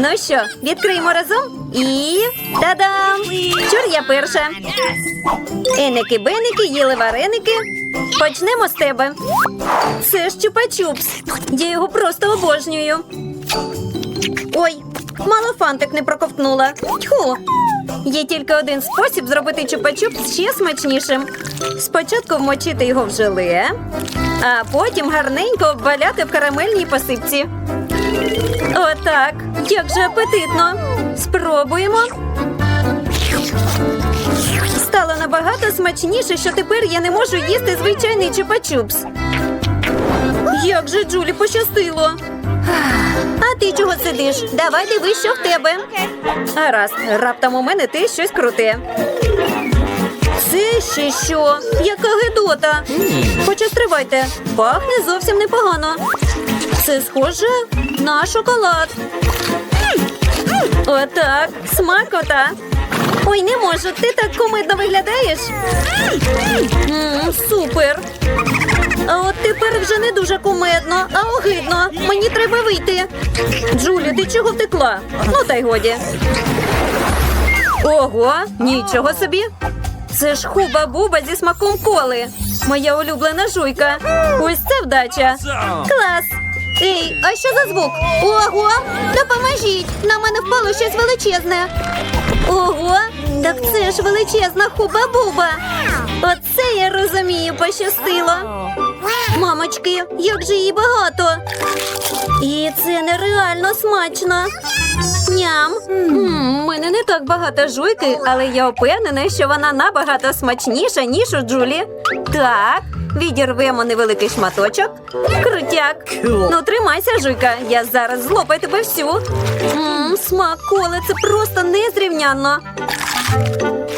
Ну що, відкриємо разом і та-дам! Чур я перша. Еники-беники їли вареники. Почнемо з тебе. Це ж чупа-чупс. Я його просто обожнюю. Ой, мало фантик не проковтнула. Тьху. Є тільки один спосіб зробити чупа-чупс ще смачнішим. Спочатку вмочити його в желе, а потім гарненько обваляти в карамельній посипці. Отак. Як же апетитно. Спробуємо. Стало набагато смачніше, що тепер я не можу їсти звичайний чупа-чупс. Як же Джулі пощастило. А ти чого сидиш? Давай дивись, що в тебе. Гаразд, раптом у мене те щось круте. Це ще що? Яка гидота? Хоча стривайте, пахне зовсім непогано. Це схоже на шоколад. Отак, смакота. Ой, не можу, ти так кумидно виглядаєш. Супер. А от тепер вже не дуже кумедно, а огидно. Мені треба вийти. Джулі, ти чого втекла? Ну та й годі. Ого, нічого собі. Це ж хуба-буба зі смаком коли. Моя улюблена жуйка. Ось це вдача. Клас. Ей, а що за звук? Ого, допоможіть! На мене впало щось величезне. Ого, так це ж величезна хуба-буба. Оце я розумію, пощастило. Мамочки, як же її багато. І це нереально смачно. Ням. У мене не так багато жуйки, але я впевнена, що вона набагато смачніша, ніж у Джулі. Так, відірвемо невеликий шматочок. Крутяк. Ну, тримайся, жуйка. Я зараз злопаю тебе всю. М, смак коли це просто незрівнянно.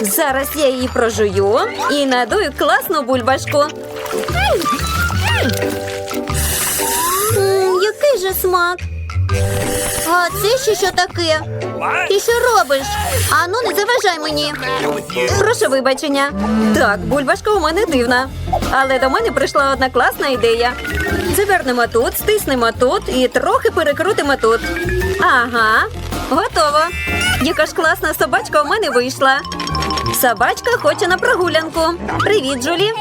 Зараз я її прожую і надую класну бульбашку. М, який же смак? А це ще що таке? Ти що робиш? Ану, не заважай мені. Прошу вибачення. Так, бульбашка у мене дивна. Але до мене прийшла одна класна ідея. Завернемо тут, стиснемо тут і трохи перекрутимо тут. Ага, готово. Яка ж класна собачка у мене вийшла. Собачка хоче на прогулянку. Привіт, Джулі.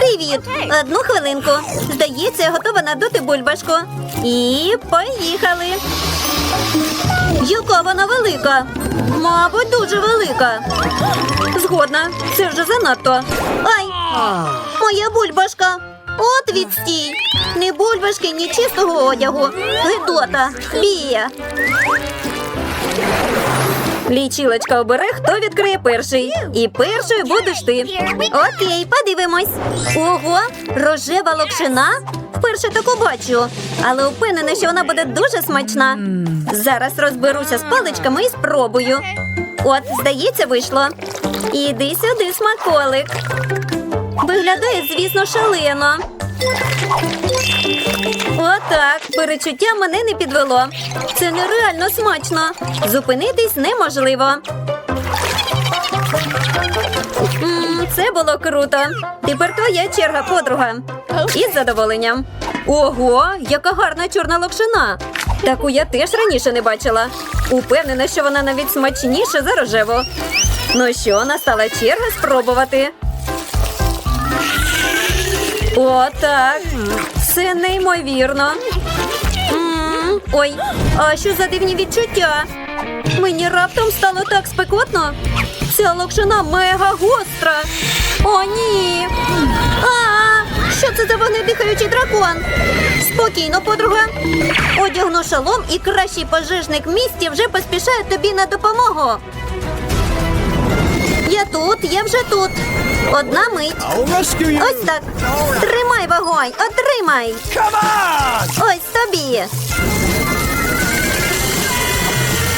Привіт. Одну хвилинку. Здається, я готова надути бульбашку. І поїхали. Яка вона велика? Мабуть, дуже велика. Згодна, це вже занадто. Ай! Моя бульбашка. От відстій. Ні бульбашки, ні чистого одягу. Гидота. Бія. Лічилочка обере, хто відкриє перший. І першою будеш ти. Окей, подивимось. Ого, рожева локшина. Вперше таку бачу, але впевнена, що вона буде дуже смачна. Зараз розберуся з паличками і спробую. От, здається, вийшло. Іди сюди, смаколик. Виглядає, звісно, шалено. Отак, перечуття мене не підвело. Це нереально смачно. Зупинитись неможливо. М, Це було круто. Тепер твоя черга, подруга. Із задоволенням. Ого, яка гарна чорна локшина. Таку я теж раніше не бачила. Упевнена, що вона навіть смачніша за рожеву. Ну що, настала черга спробувати. Отак. Це неймовірно. Ой, а що за дивні відчуття? Мені раптом стало так спекотно. Ця локшина мега гостра. О, ні. А, що це за вогнедихаючий дракон? Спокійно, подруга. Одягну шолом і кращий пожежник в місті вже поспішає тобі на допомогу. Я тут, я вже тут. Одна мить. Ось так. Тримай вогонь, отримай. Ось тобі.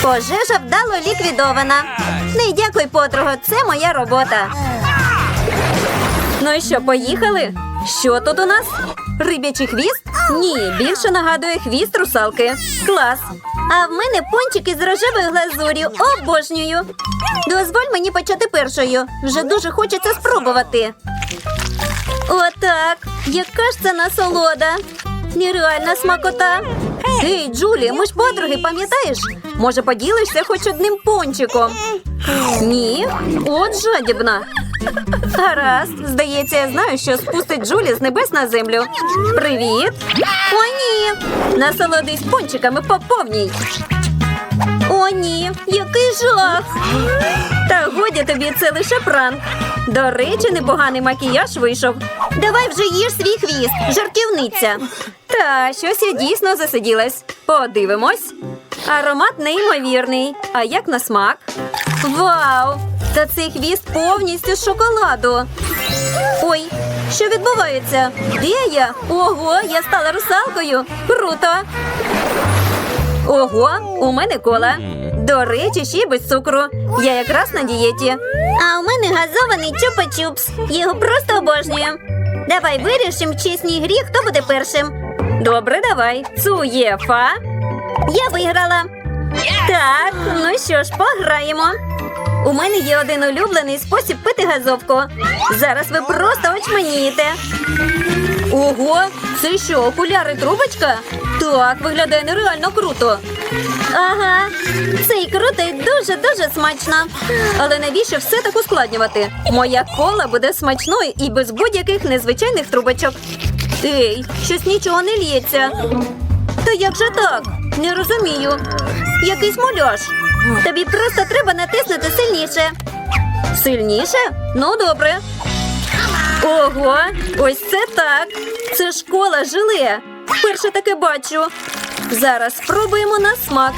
Пожежа вдало ліквідована. Не дякуй, подруга, це моя робота. Ну і що, поїхали? Що тут у нас? Рибячий хвіст? Ні, більше нагадує хвіст русалки. Клас. А в мене пончики з рожевою глазур'ю. Обожнюю. Дозволь мені почати першою. Вже дуже хочеться спробувати. Отак. Яка ж це насолода? Нереальна смакота. Ей, Джулі, ми ж подруги, пам'ятаєш? Може, поділишся хоч одним пончиком? Ні, от жадібна. Гаразд, здається, я знаю, що спустить Джулі з небес на землю. Привіт! О, ні! Насолодись пончиками по повній. О, ні, який жах! Та годі тобі це лише пранк. До речі, непоганий макіяж вийшов. Давай вже їж свій хвіст, жартівниця. Та щось я дійсно засиділась. Подивимось. Аромат неймовірний. А як на смак? Вау! Та цей хвіст повністю з шоколаду. Ой, що відбувається? Де я? Ого, я стала русалкою. Круто! Ого, у мене кола. До речі, ще й без цукру. Я якраз на дієті. А у мене газований чупа-чупс. Його просто обожнюю. Давай вирішимо в чесній грі, хто буде першим. Добре, давай. Цуєфа. Я виграла. Так, ну що ж, пограємо. У мене є один улюблений спосіб пити газовку. Зараз ви просто очманієте. Ого, це що, окуляри трубочка? Так, виглядає нереально круто. Ага, це і круто, і дуже-дуже смачно. Але навіщо все так ускладнювати? Моя кола буде смачною і без будь-яких незвичайних трубочок. Ей, щось нічого не лється. Та як же так? Не розумію. Якийсь муляж. Тобі просто треба натиснути сильніше. Сильніше? Ну, добре. Ого, ось це так. Це школа желе. Вперше таке бачу. Зараз спробуємо на смак.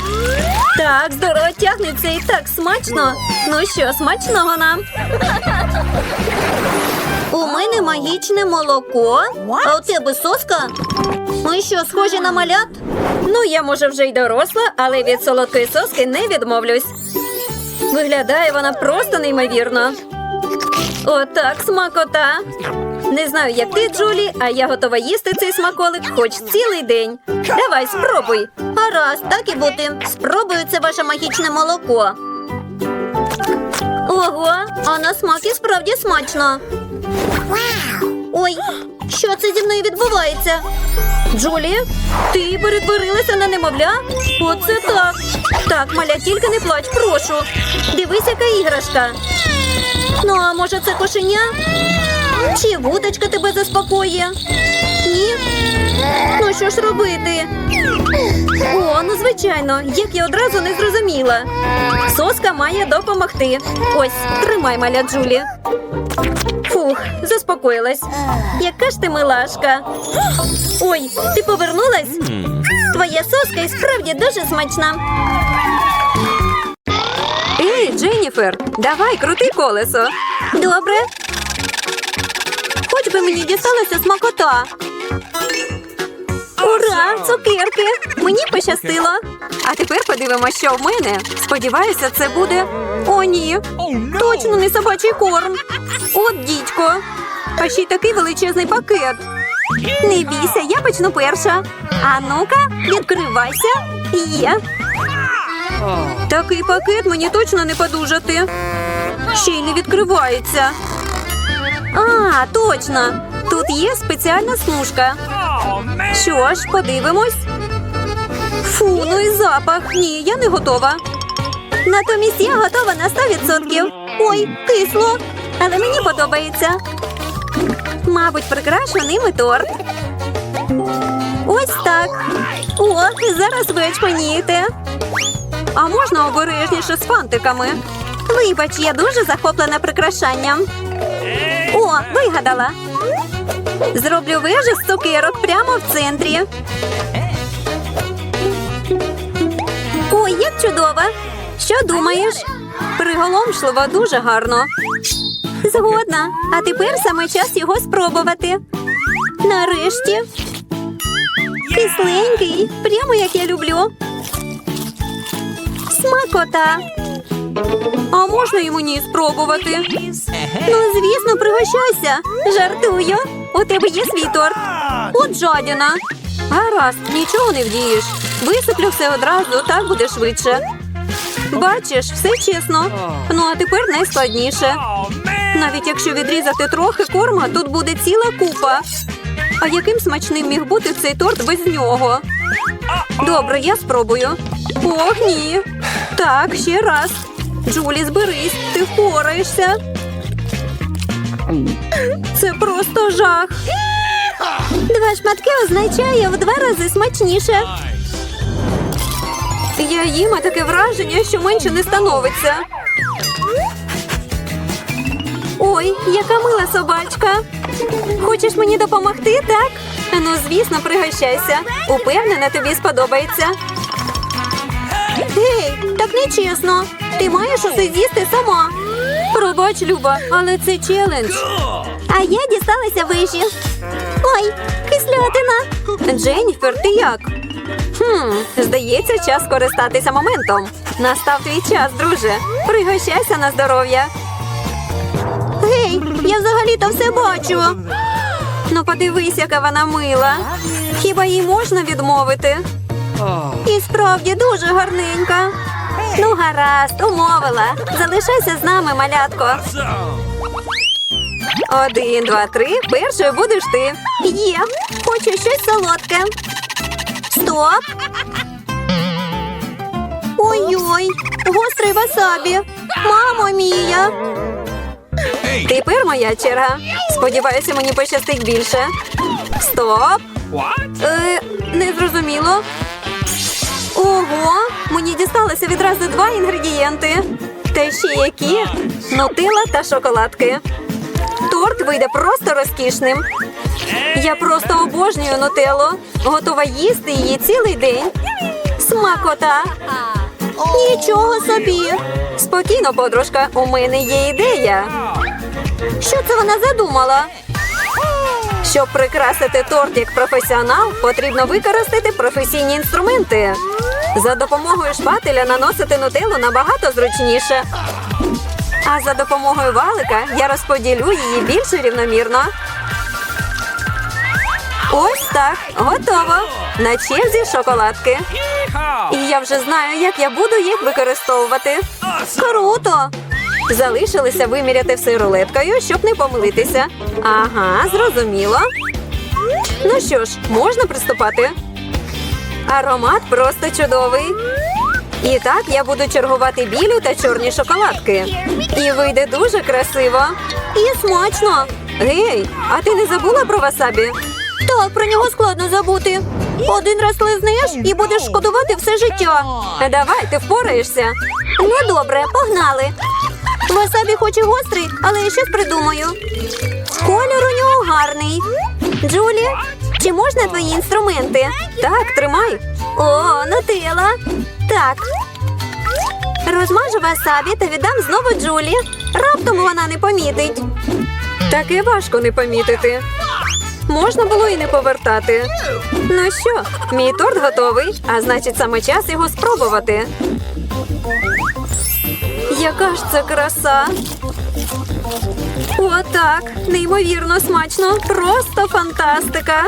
Так, здорово тягнеться і так смачно. Ну що, смачного нам. У мене магічне молоко. А у тебе соска? Ми що, схожі на малят? Ну, я може вже й доросла, але від солодкої соски не відмовлюсь. Виглядає вона просто неймовірно. Отак смакота. Не знаю, як ти, Джулі, а я готова їсти цей смаколик хоч цілий день. Давай, спробуй. Гаразд, так і бути. Спробую це ваше магічне молоко. Ого, а на смак і справді смачно. Ой, що це зі мною відбувається? Джулі, ти перетворилася на немовля? Оце так. Так, маля, тільки не плач, прошу. Дивись, яка іграшка. Ну, а може це кошеня? Чи вудочка тебе заспокоює? Ні? Ну що ж робити? О, ну звичайно, як я одразу не зрозуміла. Соска має допомогти. Ось, тримай, маля Джулі. Фух, заспокоїлась. Яка ж ти милашка. Ой, ти повернулась? Твоя соска і справді дуже смачна. Ей, Дженніфер, давай крути колесо. Добре. Хоч би мені дісталася смакота. Ура! Цукерки! Мені пощастило. А тепер подивимося, що в мене. Сподіваюся, це буде. О, ні. Точно не собачий корм. От дідько. А ще й такий величезний пакет. Не бійся, я почну перша. А ну-ка, відкривайся. Є. Такий пакет мені точно не подужати. Ще й не відкривається. А, точно. Тут є спеціальна смужка. Що ж, подивимось. Фу, ну і запах. Ні, я не готова. Натомість я готова на 100%. Ой, кисло. Але мені подобається. Мабуть, прикрашу ними торт. Ось так. О, зараз ви очманієте. А можна обережніше з фантиками? Вибач, я дуже захоплена прикрашанням. О, вигадала. Зроблю вежу з цукерок прямо в центрі. Ой, як чудово! Що думаєш? Приголомшливо дуже гарно. Згодна. А тепер саме час його спробувати. Нарешті. Кисленький, прямо як я люблю. Смакота. А можна і мені спробувати? Ну, звісно, пригощайся. Жартую. У тебе є свій торт. От жадіна. Гаразд, нічого не вдієш. Висиплю все одразу, так буде швидше. Бачиш, все чесно. Ну а тепер найскладніше. Навіть якщо відрізати трохи корма, тут буде ціла купа. А яким смачним міг бути цей торт без нього? Добре, я спробую. Ох, ні. Так, ще раз. Джулі, зберись, ти впораєшся. Це просто жах. Два шматки означає в два рази смачніше. Я їм таке враження, що менше не становиться. Ой, яка мила собачка. Хочеш мені допомогти, так? Ну, звісно, пригощайся. Упевнена, тобі сподобається. Гей, так нечесно. Ти маєш усе з'їсти сама. Пробач, Люба, але це челендж. А я дісталася вижі. Ой, кислятина. Дженніфер, ти як? Хм, здається, час скористатися моментом. Настав твій час, друже. Пригощайся на здоров'я. Гей, я взагалі-то все бачу. Ну, подивись, яка вона мила. Хіба їй можна відмовити? І справді дуже гарненька. Ну, гаразд, умовила. Залишайся з нами, малятко. Один, два, три. Першою будеш ти. Є. Хочу щось солодке. Стоп. Ой-ой, гострий васабі. Мамо мія. Тепер моя черга. Сподіваюся, мені пощастить більше. Стоп. Е, не зрозуміло. Ого, мені дісталося відразу два інгредієнти. Та ще які? Нутилла та шоколадки. Торт вийде просто розкішним. Я просто обожнюю нутеллу. Готова їсти її цілий день. Смакота. Нічого собі. Спокійно, подружка, у мене є ідея. Що це вона задумала? Щоб прикрасити торт як професіонал, потрібно використати професійні інструменти. За допомогою шпателя наносити нутеллу набагато зручніше. А за допомогою валика я розподілю її більш рівномірно. Ось так, готово. На черзі шоколадки. І я вже знаю, як я буду їх використовувати. Круто! Залишилося виміряти все рулеткою, щоб не помилитися. Ага, зрозуміло. Ну що ж, можна приступати? Аромат просто чудовий. І так я буду чергувати білі та чорні шоколадки. І вийде дуже красиво. І смачно. Гей, а ти не забула про васабі? Так, про нього складно забути. Один раз лизнеш і будеш шкодувати все життя. Давай, ти впораєшся. Ну добре, погнали. Васабі хоч і гострий, але я щось придумаю. Колір у нього гарний. Джулі, чи можна твої інструменти? Так, тримай. О, нутила. Так. Розмажу васабі та віддам знову Джулі. Раптом вона не помітить. Таке важко не помітити. Можна було і не повертати. Ну що, мій торт готовий, а значить саме час його спробувати. Яка ж це краса? Отак, неймовірно смачно, просто фантастика.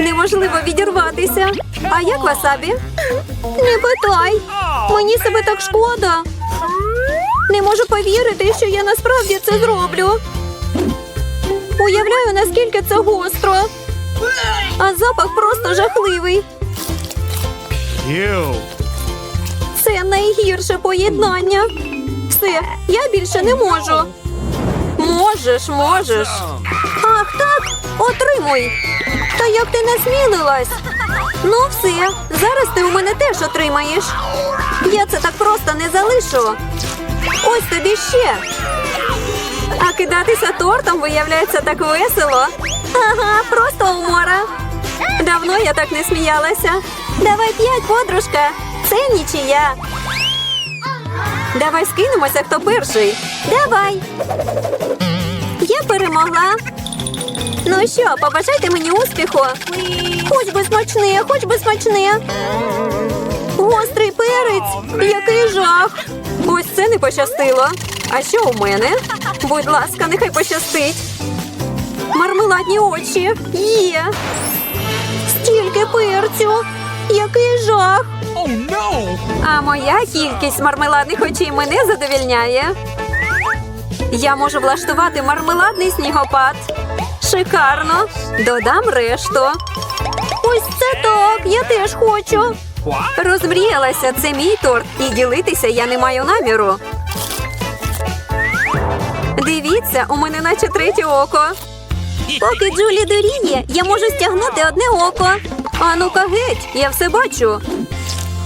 Неможливо відірватися. А як васабі? Не питай. Мені себе так шкода. Не можу повірити, що я насправді це зроблю. Уявляю, наскільки це гостро. А запах просто жахливий. Це найгірше поєднання. Все, я більше не можу. Можеш, можеш. Ах, так, отримуй. Та як ти насмілилась? Ну, все, зараз ти у мене теж отримаєш. Я це так просто не залишу. Ось тобі ще. А кидатися тортом виявляється так весело. Ага, просто умора. Давно я так не сміялася. Давай п'ять, подружка. Це нічия. Давай скинемося, хто перший. Давай. Я перемогла. Ну що, побажайте мені успіху. Хоч би смачне, хоч би смачне. Гострий перець. Який жах. Ось це не пощастило. А що у мене? Будь ласка, нехай пощастить. Мармеладні очі. Є. Стільки перцю. Який жах. Oh! А моя кількість мармеладних очей мене задовільняє. Я можу влаштувати мармеладний снігопад. Шикарно. Додам решту. Ось це так, я теж хочу. Розмріялася, це мій торт, і ділитися я не маю наміру. Дивіться, у мене наче третє око. Поки Джулі доріє, я можу стягнути одне око. А ну-ка геть, я все бачу.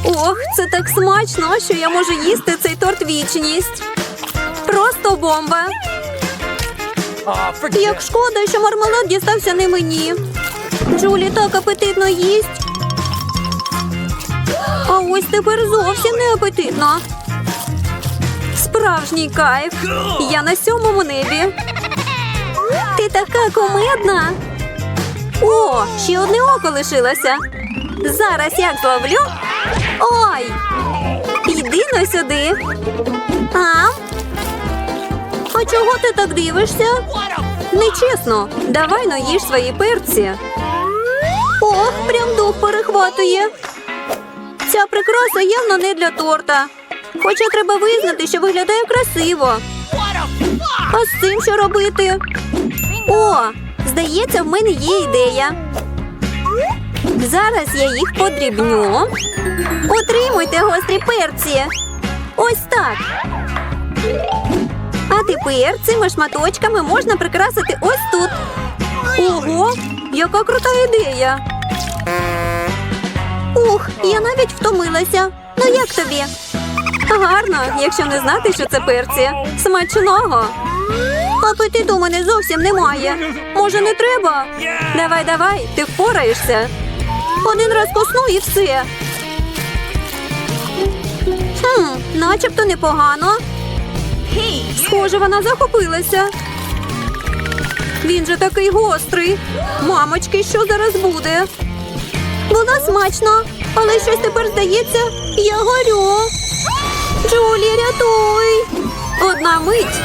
Ох, це так смачно, що я можу їсти цей торт вічність. Просто бомба. Як шкода, що мармелад дістався не мені. Джулі так апетитно їсть. А ось тепер зовсім не апетитно. Справжній кайф. Я на сьомому небі. Ти така комедна. О, ще одне око лишилося. Зараз як зловлю. Ой! Йди но сюди. А? А чого ти так дивишся? Нечесно. Давай но свої перці. Ох, прям дух перехватує. Ця прикраса явно не для торта. Хоча треба визнати, що виглядає красиво. А з цим що робити? О, здається, в мене є ідея. Зараз я їх подрібню. Отримуйте гострі перці. Ось так. А тепер цими шматочками можна прикрасити ось тут. Ого, яка крута ідея. Ух, я навіть втомилася. Ну як тобі? Гарно, якщо не знати, що це перці. Смачного. Апетиту у мене зовсім немає. Може, не треба? Давай, давай, ти впораєшся. Один раз косну і все. Хм, начебто непогано. Схоже, вона захопилася. Він же такий гострий. Мамочки, що зараз буде? Було смачно, але щось тепер здається, я горю. Джулі, рятуй! Одна мить.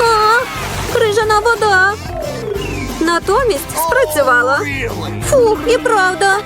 А, крижана вода. Натомість спрацювала. Фух, і правда.